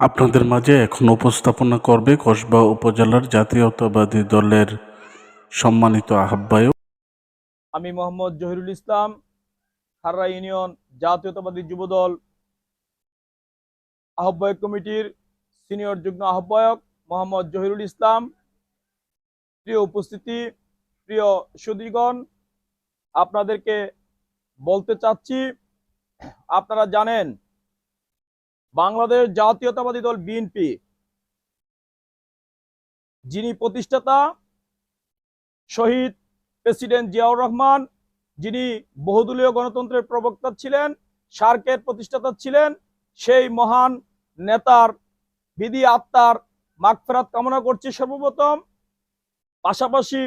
আপনাদের মাঝে এখন উপস্থাপনা করবে কসবা উপজেলার জাতীয়তাবাদী দলের সম্মানিত আহ্বায়ক। আমি মোহাম্মদ জহিরুল ইসলাম খাররা ইউনিয়ন জাতীয়তাবাদী যুবদল। আহ্বায়ক কমিটির সিনিয়র যুগ্ম আহ্বায়ক মোহাম্মদ জহিরুল ইসলাম। প্রিয় উপস্থিতি, প্রিয় সুদীগণ, আপনাদেরকে বলতে চাচ্ছি, আপনারা জানেন বাংলাদেশ জাতীয়তাবাদী দল বিএনপি। যিনি প্রতিষ্ঠাতা, শহীদ প্রেসিডেন্ট জিয়াউর রহমান, যিনি বহুদলীয় গণতন্ত্রের প্রবক্তা ছিলেন সার্কের প্রতিষ্ঠাতা ছিলেন, সেই মহান নেতার বিধি আত্মার মাগফেরাত কামনা করছি সর্বপ্রথম। পাশাপাশি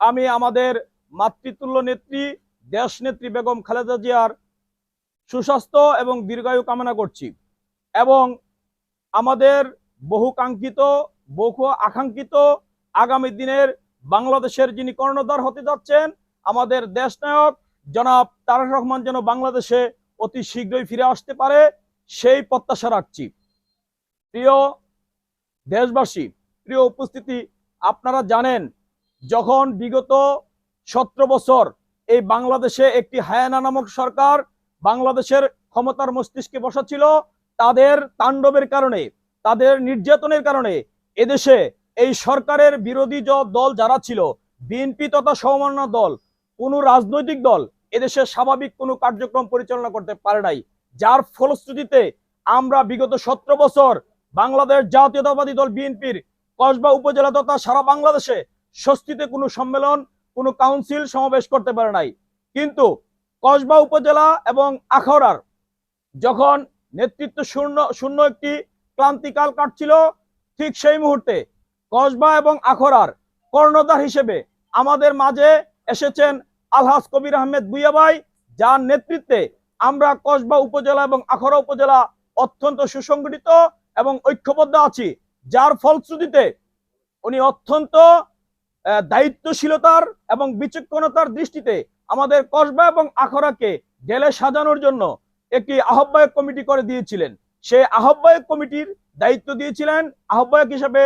আমি আমাদের মাতৃতুল্য নেত্রী দেশ নেত্রী বেগম খালেদা জিয়ার সুস্বাস্থ্য এবং দীর্ঘায়ু কামনা করছি। এবং আমাদের বহু কাঙ্ক্ষিত বহু আকাঙ্ক্ষিত আগামী দিনের বাংলাদেশের যিনি কর্ণধার হতে যাচ্ছেন, আমাদের দেশ নায়ক জনাব তারেক রহমান যেন বাংলাদেশে অতি শীঘ্রই ফিরে আসতে পারে, সেই প্রত্যাশা রাখছি। প্রিয় দেশবাসী, প্রিয় উপস্থিতি, আপনারা জানেন, যখন বিগত সতেরো বছর এই বাংলাদেশে একটি হায়ানা নামক সরকার বাংলাদেশের ক্ষমতার মস্তিষ্কে বসা ছিল তাদের তাণ্ডবের কারণে, তাদের নির্যাতনের কারণে এদেশে এই সরকারের বিরোধী দল যারা ছিল, বিএনপি তথা সমমান্য দল, কোন রাজনৈতিক দল এদেশে স্বাভাবিক কোনো কার্যক্রম পরিচালনা করতে পারে নাই। যার ফলশ্রুতিতে আমরা বিগত সতেরো বছর বাংলাদেশ জাতীয়তাবাদী দল বিএনপির কসবা উপজেলা তথা সারা বাংলাদেশে স্বস্তিতে কোনো সম্মেলন, কোনো কাউন্সিল সমাবেশ করতে পারে নাই। কিন্তু কসবা উপজেলা এবং আখড়ার যখন নেতৃত্ব শূন্য শূন্য একটি ক্লান্তিকাল কাটছিল ঠিক সেই মুহূর্তে। কসবা এবং আখরার কর্ণধার হিসেবে আমাদের মাঝে এসেছেন আলহাজ কবির আহমেদ বুইয়াবাই যার নেতৃত্বে আমরা কসবা উপজেলা এবং আখড়া উপজেলা অত্যন্ত সুসংগঠিত এবং ঐক্যবদ্ধ আছি, যার ফলশ্রুতিতে উনি অত্যন্ত দায়িত্বশীলতার এবং বিচক্ষণতার দৃষ্টিতে আমাদের কসবা এবং আখরাকে জেলে সাজানোর জন্য একটি আহ্বায়ক কমিটি করে দিয়েছিলেন। সেই আহ্বায়ক কমিটির দায়িত্ব দিয়েছিলেন আহ্বায়ক হিসেবে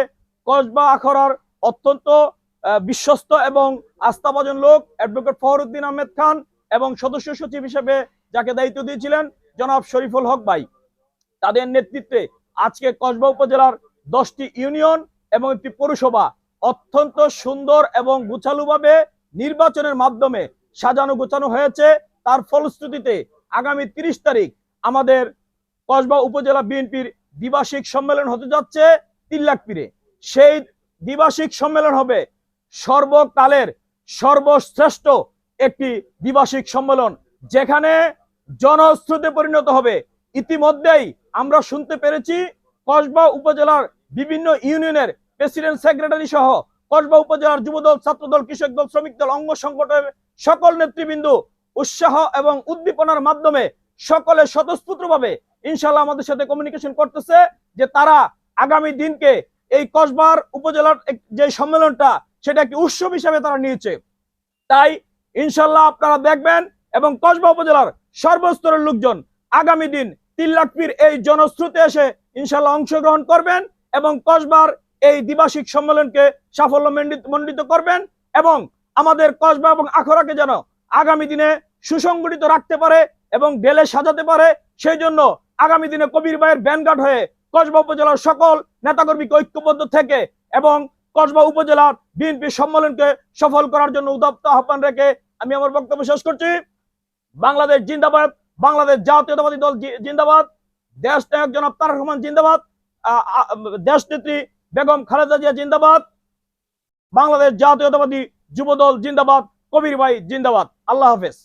কসবা আখড়ার অত্যন্ত বিশ্বস্ত এবং আস্থাভাজন লোক অ্যাডভোকেট ফখরুদ্দিন আহমেদ খান এবং সদস্য সচিব হিসেবে যাকে দায়িত্ব দিয়েছিলেন জনাব শরীফুল হক ভাই। তাদের নেতৃত্বে আজকে কসবা উপজেলার দশটি ইউনিয়ন এবং একটি পৌরসভা অত্যন্ত সুন্দর এবং গুছালুভাবে নির্বাচনের মাধ্যমে সাজানো গোছানো হয়েছে। তার ফলশ্রুতিতে আগামী তিরিশ তারিখ আমাদের কসবা উপজেলা বিএনপির দ্বিবার্ষিক সম্মেলন হতে যাচ্ছে তিল্লাকপিরে। সেই দ্বিবার্ষিক সম্মেলন হবে সর্বকালের সর্বশ্রেষ্ঠ একটি দ্বিবার্ষিক সম্মেলন, যেখানে জনস্রোতে পরিণত হবে। ইতিমধ্যেই আমরা শুনতে পেরেছি কসবা উপজেলার বিভিন্ন ইউনিয়নের প্রেসিডেন্ট, সেক্রেটারি সহ কসবা উপজেলার যুবদল, ছাত্রদল, কৃষক দল, শ্রমিক দল, অঙ্গ সংগঠনের সকল নেতৃবৃন্দ উৎসাহ এবং উদ্দীপনার মাধ্যমে সকলে স্বতঃস্ফূর্তভাবে ইনশাল্লাহ আমাদের সাথে কমিউনিকেশন করতেছে যে তারা আগামী দিনকে এই কসবার উপজেলার যে সম্মেলনটা, সেটা একটি উৎসব হিসাবে তারা নিয়েছে। তাই ইনশাল্লাহ আপনারা দেখবেন এবং কসবা উপজেলার সর্বস্তরের লোকজন আগামী দিন তিন এই জনশ্রুতে এসে ইনশাল্লাহ অংশগ্রহণ করবেন এবং কসবার এই দ্বিবার্ষিক সম্মেলনকে সাফল্য মণ্ডিত মণ্ডিত করবেন এবং আমাদের কসবা এবং আখড়াকে যেন আগামী দিনে সুসংগঠিত রাখতে পারে এবং ডেলে সাজাতে পারে। সেই জন্য আগামী দিনে কবির ভাইয়ের ব্যানগার্ড হয়ে কসবা উপজেলার সকল নেতাকর্মীকে ঐক্যবদ্ধ থেকে এবং কসবা উপজেলার বিএনপি সম্মেলনকে সফল করার জন্য উদাত্ত আহ্বান রেখে আমি আমার বক্তব্য শেষ করছি। বাংলাদেশ জিন্দাবাদ, বাংলাদেশ জাতীয়তাবাদী দল জিন্দাবাদ, দেশ নায়ক জনাব তারেক রহমান জিন্দাবাদ দেশ নেত্রী বেগম খালেদা জিয়া জিন্দাবাদ, বাংলাদেশ জাতীয়তাবাদী যুবদল জিন্দাবাদ, কবির ভাই জিন্দাবাদ। আল্লাহ হাফেজ।